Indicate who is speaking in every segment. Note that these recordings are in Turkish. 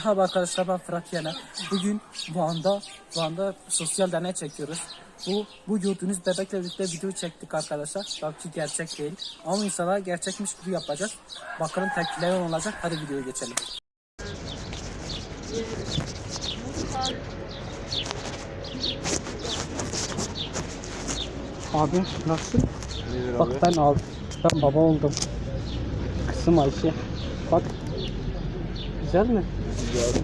Speaker 1: Merhaba arkadaşlar ben Fırat Yener. Bugün Van'da, Van'da sosyal deney çekiyoruz. Bu, bu gördüğünüz bebekle birlikte video çektik arkadaşlar. Tabii ki gerçek değil. Ama insanlara gerçekmiş gibi yapacağız. Bakalım tepkileri ne olacak. Hadi videoya geçelim. Abi nasılsın? Bak ben al, ben baba oldum. Kızım Ayşe. Bak. Güzel mi?
Speaker 2: Güzel.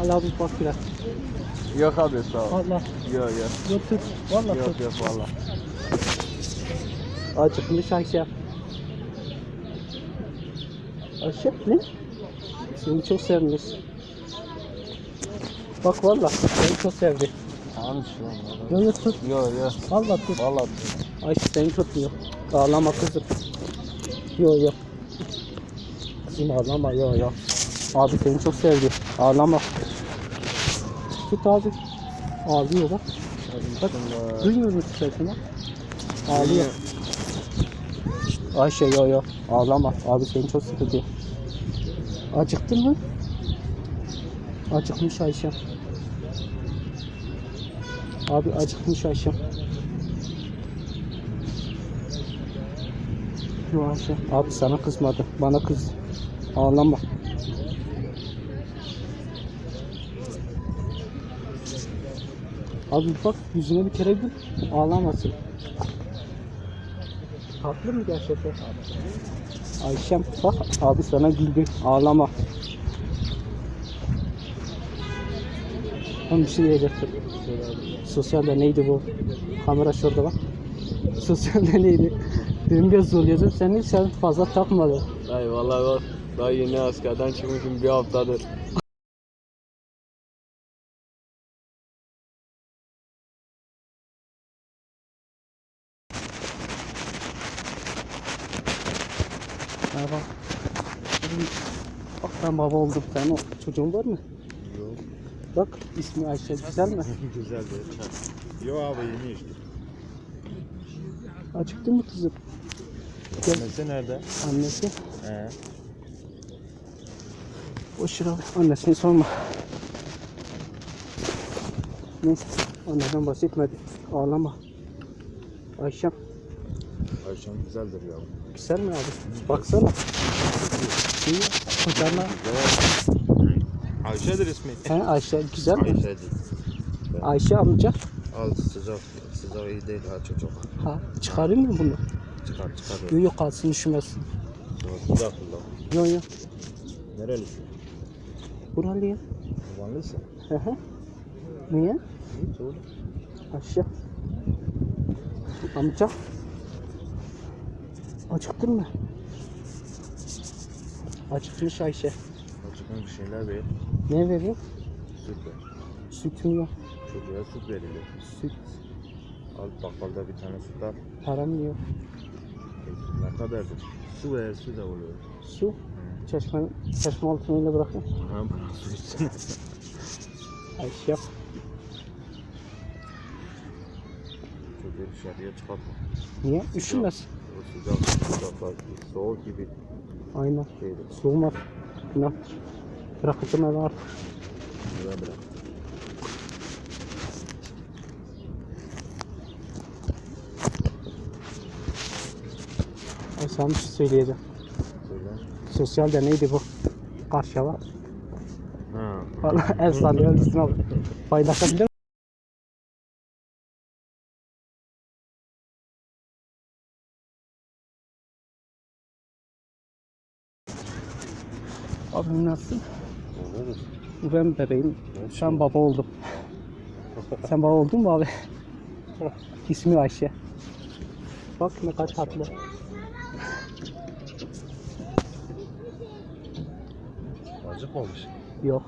Speaker 1: Al abi bak biraz.
Speaker 2: Yok abi sağ ol.
Speaker 1: Allah.
Speaker 2: Yok yok.
Speaker 1: Yok tut. Valla
Speaker 2: Yok
Speaker 1: tut.
Speaker 2: yok valla.
Speaker 1: Acıkmış Ayşe. Ayşe ne? Seni çok sevmiş. Bak valla seni çok sevdi.
Speaker 2: Tamam şu an.
Speaker 1: Yok tut.
Speaker 2: Yok yok.
Speaker 1: Valla tut.
Speaker 2: Valla.
Speaker 1: Ayşe seni tutmuyor. Ağlama kızım. Yok yok. Kızım ağlama yok yok. Abi seni çok sevdi. Ağlama. Tut abi. Ağlıyor bak. Bak. Duymuyor musun sesini? Ağlıyor. Ayşe yo yo ağlama abi seni çok sıkıntı. Acıktın mı? Acıkmış Ayşe. Abi acıkmış Ayşe. Abi sana kızmadı. Bana kız. Ağlama. Abi bak yüzüne bir kere gül. Ağlamasın. Haklı mı gerçekten? Ayşem bak abi sana güldü. Ağlama. Ben bir şey diyecektim. Sosyal neydi bu? Kamera şurada bak. Sosyal neydi? Benim biraz zorlayacağım. Sen hiç sen fazla takmadın.
Speaker 2: Dayı valla bak. Daha yeni askerden çıkmışım bir haftadır.
Speaker 1: Merhaba. Bak ben baba oldum. Sen o çocuğun var mı?
Speaker 2: Yok.
Speaker 1: Bak ismi Ayşe. Güzel mi?
Speaker 2: Güzel de. Yok abi yeni işte.
Speaker 1: Acıktın mı kızım?
Speaker 2: Annesi nerede?
Speaker 1: Annesi.
Speaker 2: He.
Speaker 1: Boş. Annesini sorma. Neyse. Anneden bahsetmedi. Ağlama. Ayşem.
Speaker 2: Ayşem güzeldir ya.
Speaker 1: Güzel mi abi? Baksana. İyi. Kocana.
Speaker 2: Ayşe'dir ismi.
Speaker 1: He Ayşe güzel mi?
Speaker 2: Ayşe'dir.
Speaker 1: Ayşe amca.
Speaker 2: Al sıcak. Sıcak iyi değil ha çocuk.
Speaker 1: Ha çıkarayım mı bunu?
Speaker 2: Çıkar çıkar.
Speaker 1: Yok yok kalsın üşümesin.
Speaker 2: Sıcak kullan.
Speaker 1: Yok yok.
Speaker 2: Nerelisin?
Speaker 1: Buralıyım.
Speaker 2: Vanlısın.
Speaker 1: Hı hı. Niye?
Speaker 2: Hiç oğlum.
Speaker 1: Ayşe. Amca. Acıktın mı? Acıkmış Ayşe.
Speaker 2: Çocuğun bir şeyler ver.
Speaker 1: Ne vereyim?
Speaker 2: Süt ver.
Speaker 1: Sütüm yok.
Speaker 2: Çocuğa süt verilir.
Speaker 1: Süt.
Speaker 2: Al bakkalda bir tane süt al.
Speaker 1: Param yok.
Speaker 2: Ne kadardır? Su ver su da oluyor.
Speaker 1: Su. Çeşme, çeşme altına bırakayım.
Speaker 2: Ha bırak su içsin.
Speaker 1: Ayşe.
Speaker 2: Çocuğu dışarıya çıkartma.
Speaker 1: Niye? Üşümez.
Speaker 2: O sıcak sıcak. Soğuk gibi
Speaker 1: Aynen.
Speaker 2: şeydir.
Speaker 1: Soğumaz. Günah. Bırakacağım eve artık.
Speaker 2: Bırak bırak.
Speaker 1: Ay sana bir şey söyleyeceğim.
Speaker 2: Söyle.
Speaker 1: Sosyal deneydi bu. Karşıya.
Speaker 2: Ha.
Speaker 1: Valla el sallıyor üstüne. Paylaşabilir Abim?
Speaker 2: Olur.
Speaker 1: Ben bebeğim. An baba oldum. Sen baba oldun mu abi? İsmi Ayşe. Bak ne kaç hatlı.
Speaker 2: Acıkmamış.
Speaker 1: Yok.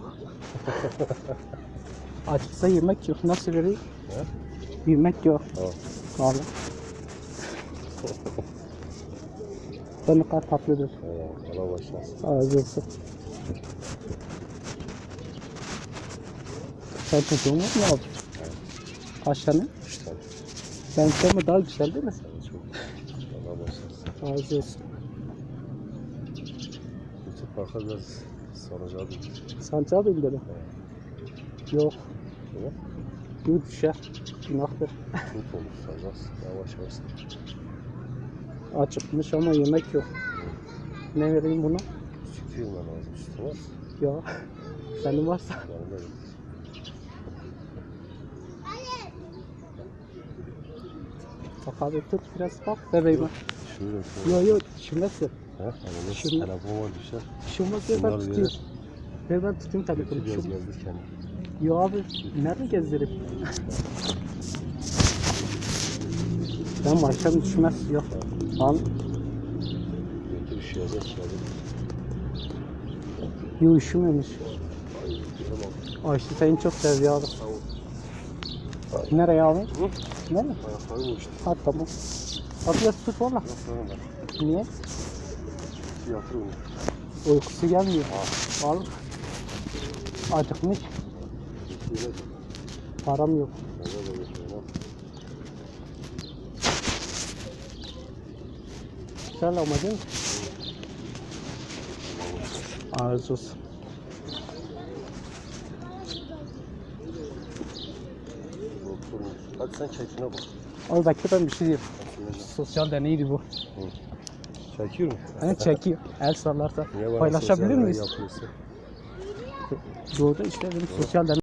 Speaker 1: Açıksa yemek yok. Nasıl vereyim?
Speaker 2: He?
Speaker 1: Yemek yok. Abi. Ben ne kadar tatlıdır.
Speaker 2: Allah Allah başlasın.
Speaker 1: Ağzı olsun. Sen çocuğun abi? Kaç tane?
Speaker 2: Tabii.
Speaker 1: Ben sevme daha güzel değil mi?
Speaker 2: Sen çok. Allah başlasın.
Speaker 1: Ağzı olsun.
Speaker 2: Küçük bakacağız.
Speaker 3: Saracağı bir
Speaker 1: Sancağı bindirin. Yok.
Speaker 3: Yok.
Speaker 1: Yok düşer. Günahtır.
Speaker 3: tut olur saracağız. Yavaş yavaş.
Speaker 1: Acıkmış ama yemek yok. Ne vereyim buna?
Speaker 3: Sütü yemen lazım. Sütü var.
Speaker 1: Ya. Senin varsa.
Speaker 3: Yanında yok.
Speaker 1: Bak abi tut biraz bak bebeğime.
Speaker 3: Şöyle şöyle.
Speaker 1: Yok yok düşürmezsin.
Speaker 3: He? Nasıl
Speaker 1: Şunu-
Speaker 3: telefon var düşer.
Speaker 1: Düşürmez ver ben
Speaker 3: Bunlar
Speaker 1: tutayım.
Speaker 3: verir.
Speaker 1: Ver ben tutayım telefonu.
Speaker 3: Kötü biraz gezdir kendini.
Speaker 1: Yo abi nerede gezdirip? Ben akşam düşmez yok. An
Speaker 3: Götür üşüyecek şöyle.
Speaker 1: yok üşümemiş. Ayşe seni çok seviyor abi. Nereye abi?
Speaker 3: Hı?
Speaker 1: Nereye?
Speaker 3: Ayaklarım uçtu.
Speaker 1: Ha tamam. Abi biraz tut valla.
Speaker 3: Ayaklarım var.
Speaker 1: Niye?
Speaker 3: Yatır onu.
Speaker 1: Uykusu gelmiyor. Al. Acıkmış. Param yok. Güzel ama değil mi? Arzu olsun.
Speaker 3: Hadi sen keyfine bak.
Speaker 1: Bekle ben bir şey diyeyim. Sosyal deneydi bu.
Speaker 3: Çekiyor mu?
Speaker 1: Hani çekiyor. El sallarsa. Paylaşabilir miyiz?
Speaker 3: yapıyorsun?
Speaker 1: Doğru işte benim sosyal.